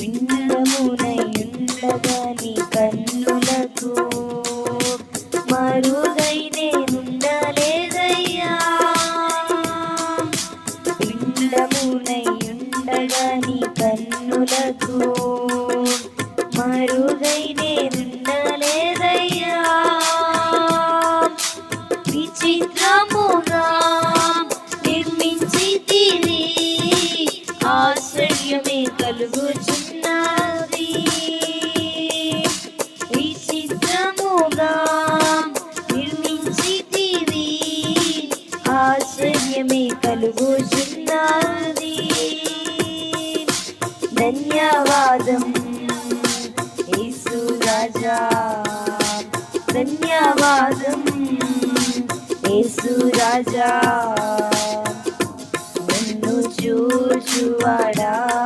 పిండమునయుండగని కన్నులకు. మరుగై నేనుండలేదయ్యా. పిండమునయుండగని కన్నులకు. మరుగై నేనుండలేదయ్యా. విచిత్రముగా ఆశ్చర్యమే కలుగుచున్నది. విచిత్రముగా నిర్మించితివి. ఆశ్చర్యమే కలుగుచున్నది. ధన్యవాదం యేసు రాజా. ధన్యవాదం యేసు రాజా. જુજવાડા